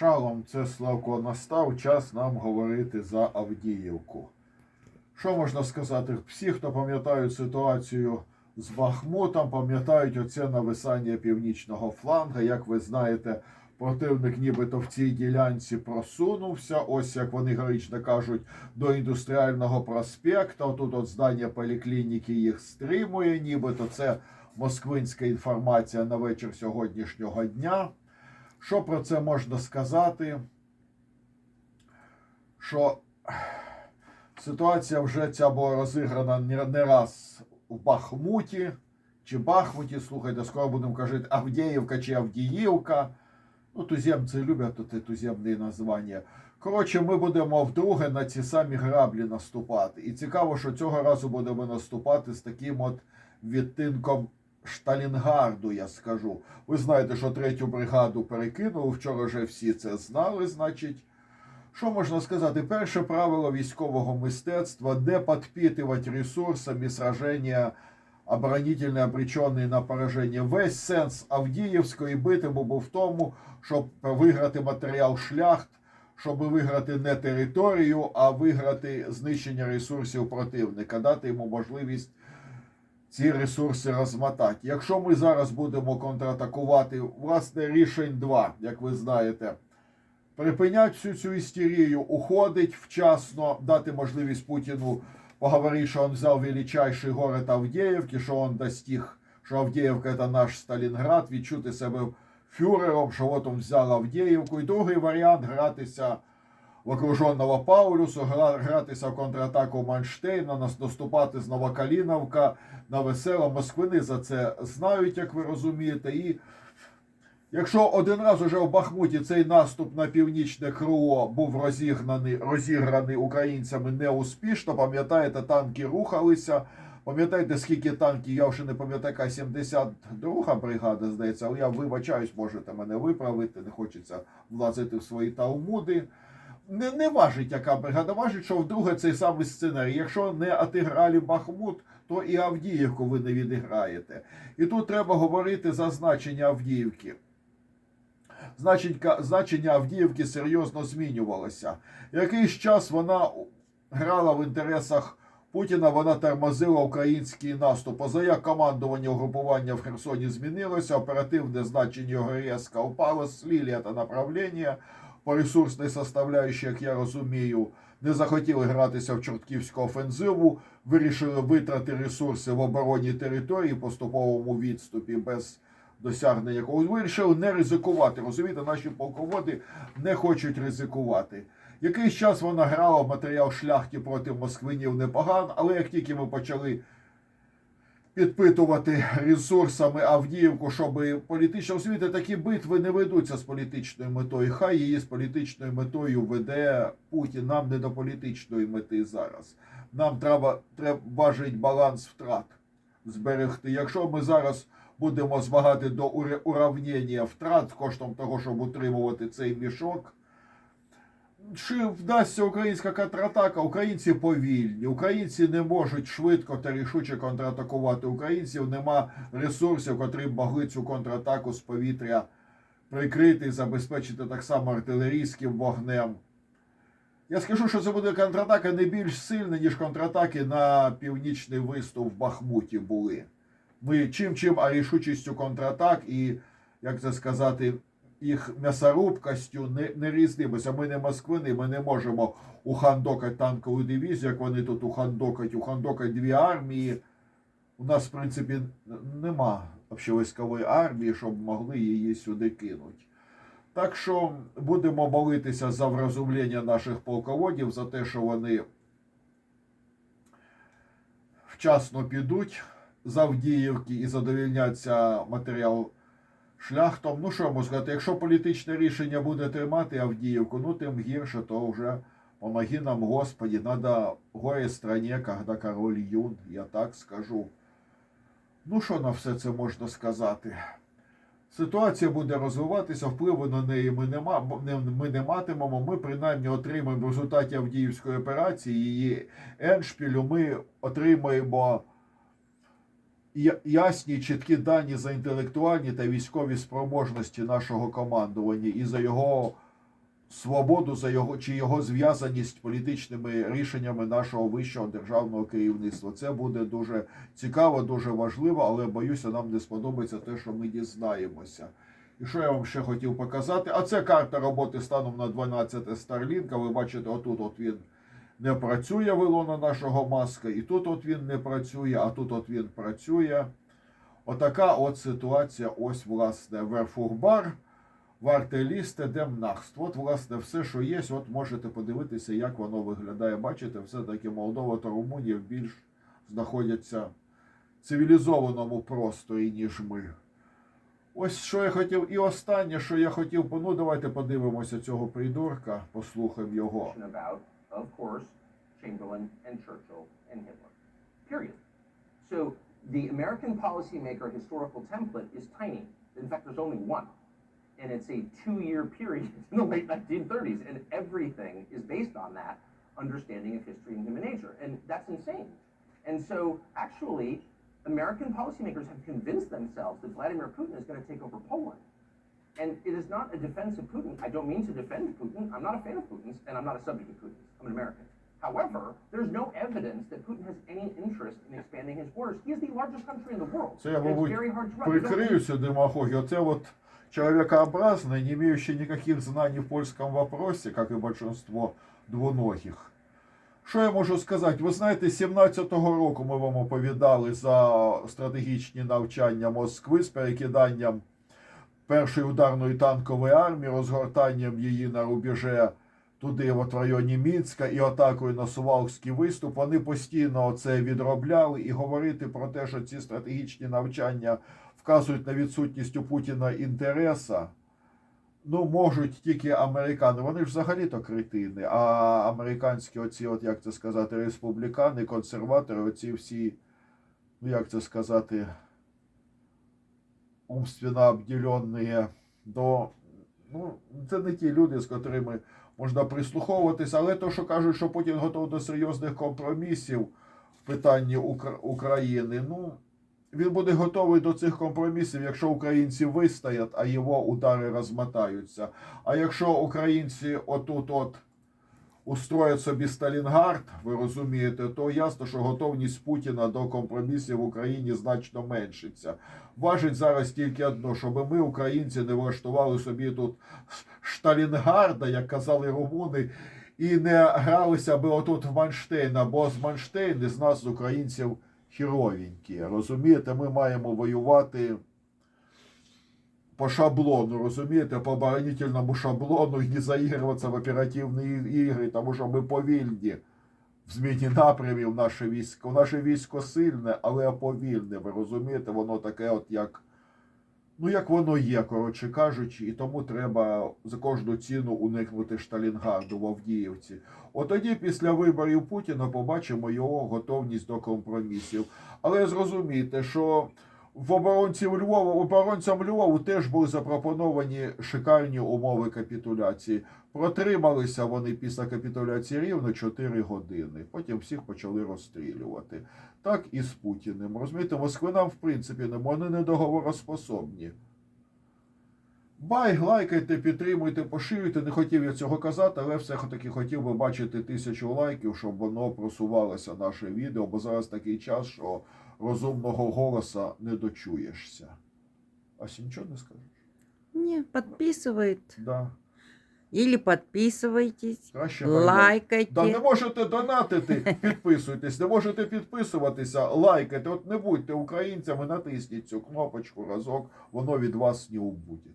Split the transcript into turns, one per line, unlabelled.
Шалом, це Славко настав час нам говорити за Авдіївку. Що можна сказати? Всі, хто пам'ятають ситуацію з Бахмутом, пам'ятають оце нависання північного фланга. Як ви знаєте, противник нібито в цій ділянці просунувся. Ось як вони героїчно кажуть, до індустріального проспекту. Тут от здання поліклініки їх стримує, нібито це москвинська інформація на вечір сьогоднішнього дня. Що про це можна сказати? Що ситуація вже ця була розіграна не раз в Бахмуті чи Бахмуті. Слухайте, скоро будемо казати Авдіївка чи Авдіївка. Ну, туземці люблять тут туземні названня. Коротше, ми будемо вдруге на ці самі граблі наступати. І цікаво, що цього разу будемо наступати з таким от відтинком Шталінгарду, я скажу. Ви знаєте, що третю бригаду перекинули. Вчора вже всі це знали. Значить, що можна сказати? Перше правило військового мистецтва не підпитувати ресурсами сраження оборонительно обречений на пораження. Весь сенс Авдіївської битви був в тому, щоб виграти матеріал шляхт, щоб виграти не територію, а виграти знищення ресурсів противника, дати йому можливість ці ресурси розмотати. Якщо ми зараз будемо контратакувати, власне, рішень два, як ви знаєте. Припинять всю цю істерію, уходить вчасно, дати можливість Путіну поговорить, что он взял величайший город Авдеевки, що он достиг, що Авдіївка це наш Сталінград, відчути себе фюрером, що от він взяв Авдіївку. І другий варіант гратися окруженого Паулюсу, гра- гратися в контратаку Манштейна, нас наступати з Новокаліновка на весело. Москвини за це знають, як ви розумієте. І Якщо один раз уже в Бахмуті цей наступ на північне крило був розігнаний, розіграний українцями неуспішно, пам'ятаєте, танки рухалися. Пам'ятаєте, скільки танків, я вже не пам'ятаю, яка 72 бригада, здається, але я вибачаюсь, можете мене виправити, не хочеться влазити в свої талмуди. Не, не важить, яка бригада, важить, що вдруге цей самий сценарій. Якщо не отіграли Бахмут, то і Авдіївку ви не відіграєте. І тут треба говорити за значення Авдіївки. Значення, значення Авдіївки серйозно змінювалося. Якийсь час вона грала в інтересах Путіна, вона тормозила український наступ. Позаяк командування угрупування в Херсоні змінилося, оперативне значення його різко впало, слили це направлення. По ресурсній составляючій, як я розумію, не захотіли гратися в Чортківську офензиву, вирішили витрати ресурси в обороні території, поступовому відступі без досягнення якогось. Вирішили не ризикувати. Розумієте, наші полководи не хочуть ризикувати. Якийсь час вона грала матеріал шляхті проти москвинів непогано, але як тільки ми почали підпитувати ресурсами Авдіївку, щоб політично розумієте, такі битви не ведуться з політичною метою. Хай її з політичною метою веде Путін. Нам не до політичної мети зараз. Нам треба, треба важить баланс втрат зберегти. Якщо ми зараз будемо змагати до уравнення втрат коштом того, щоб утримувати цей мішок. Чи вдасться українська контратака? Українці повільні. Українці не можуть швидко та рішуче контратакувати. Українців нема ресурсів, котрі б могли цю контратаку з повітря прикрити забезпечити так само артилерійським вогнем. Я скажу, що це буде контратака не більш сильна, ніж контратаки на північний виступ в Бахмуті були. Ми чим чим, а рішучістю контратак і, як це сказати, їх м'ясорубкостю не, не різнимося. Ми не москвини, ми не можемо ухандокати танкову дивізію, як вони тут ухандокать, ухандокать дві армії. У нас, в принципі, нема общевійськової армії, щоб могли її сюди кинути. Так що будемо молитися за вразумлення наших полководів, за те, що вони вчасно підуть з Авдіївки і задовільняться матеріал шляхтом. Ну що я сказати, якщо політичне рішення буде тримати Авдіївку, ну тим гірше, то вже помоги нам, Господі, надо горе стране, когда король юн, я так скажу. Ну що на все це можна сказати? Ситуація буде розвиватися, впливу на неї ми не, ми не матимемо. Ми принаймні отримаємо в результаті Авдіївської операції, її еншпілю, ми отримаємо ясні чіткі дані за інтелектуальні та військові спроможності нашого командування і за його свободу за його чи його зв'язаність політичними рішеннями нашого вищого державного керівництва. Це буде дуже цікаво, дуже важливо, але боюся, нам не сподобається те, що ми дізнаємося. І що я вам ще хотів показати? А це карта роботи станом на 12 Старлінка. Ви бачите, отут от він не працює вилона нашого маска, і тут от він не працює, а тут от він працює. Отака от ситуація. Ось, власне, Верфурбар, Вартелісте, Демнахст. От, власне, все, що є, от можете подивитися, як воно виглядає. Бачите, все-таки Молдова та Румунія більш знаходяться в цивілізованому просторі, ніж ми. Ось що я хотів. І останнє, що я хотів, ну давайте подивимося цього придурка, послухаємо його.
Of course, Chamberlain and Churchill and Hitler. Period. So the American policymaker historical template is tiny. In fact, there's only one. And it's a two year period in the late 1930s. And everything is based on that understanding of history and human nature. And that's insane. And so, actually, American policymakers have convinced themselves that Vladimir Putin is going to take over Poland. And it is not a defense of Putin. I don't mean to defend Putin. I'm not a fan of Putin's, and I'm not a subject of Putin's. I'm an American. However, there's no evidence that Putin has any interest in expanding his borders. He is the largest country in the world.
Це я, мабуть, прикрию цю демагогию. Оце вот человекообразный, не имеющий никаких знаний в польском вопросе, как и большинство двуногих. Що я можу сказати? Ви знаєте, 17-го року ми вам оповідали за стратегічні навчання Москви з перекиданням першої ударної танкової армії, розгортанням її на рубеже туди, от в районі Мінська, і атакою на Сувалський виступ. Вони постійно це відробляли і говорити про те, що ці стратегічні навчання вказують на відсутність у Путіна інтереса. Ну, можуть тільки американи. Вони ж взагалі-то критини. А американські оці, от як це сказати, республікани, консерватори, оці всі, ну як це сказати, умственно обділені до. Ну, це не ті люди, з котрими можна прислуховуватися, але то, що кажуть, що Путін готов до серйозних компромісів в питанні Укра- України, ну. Він буде готовий до цих компромісів, якщо українці вистоять, а його удари розмотаються. А якщо українці отут от устроять собі Сталінгард, ви розумієте, то ясно, що готовність Путіна до компромісів в Україні значно меншиться. Важить зараз тільки одно, щоб ми, українці, не влаштували собі тут Шталінгарда, як казали румуни, і не гралися би отут в Манштейна, бо з Манштейн з нас, українців, хіровенькі. Розумієте, ми маємо воювати по шаблону, розумієте, по оборонительному шаблону і не заігруватися в оперативні ігри, тому що ми повільні в зміні напрямів наше військо. Наше військо сильне, але повільне. Ви розумієте, воно таке, от як. Ну, як воно є, коротше кажучи, і тому треба за кожну ціну уникнути Шталінгарду в Авдіївці. От тоді, після виборів Путіна, побачимо його готовність до компромісів. Але зрозумійте, що в оборонців Львова, оборонцям Львову теж були запропоновані шикарні умови капітуляції. Протрималися вони після капітуляції рівно 4 години. Потім всіх почали розстрілювати. Так і з Путіним. Розумієте, Москвинам, в принципі, не вони не договороспособні. Бай, лайкайте, підтримуйте, поширюйте. Не хотів я цього казати, але все-таки хотів би бачити тисячу лайків, щоб воно просувалося наше відео, бо зараз такий час, що розумного голоса не дочуєшся. Ася, нічого не скажеш?
Ні, подписывает.
Да.
Или підписуйтесь,
Краще
лайкайте.
Да, не можете донатити, підписуйтесь, не можете підписуватися, лайкайте. От не будьте українцями, натисніть цю кнопочку разок, воно від вас не убудет.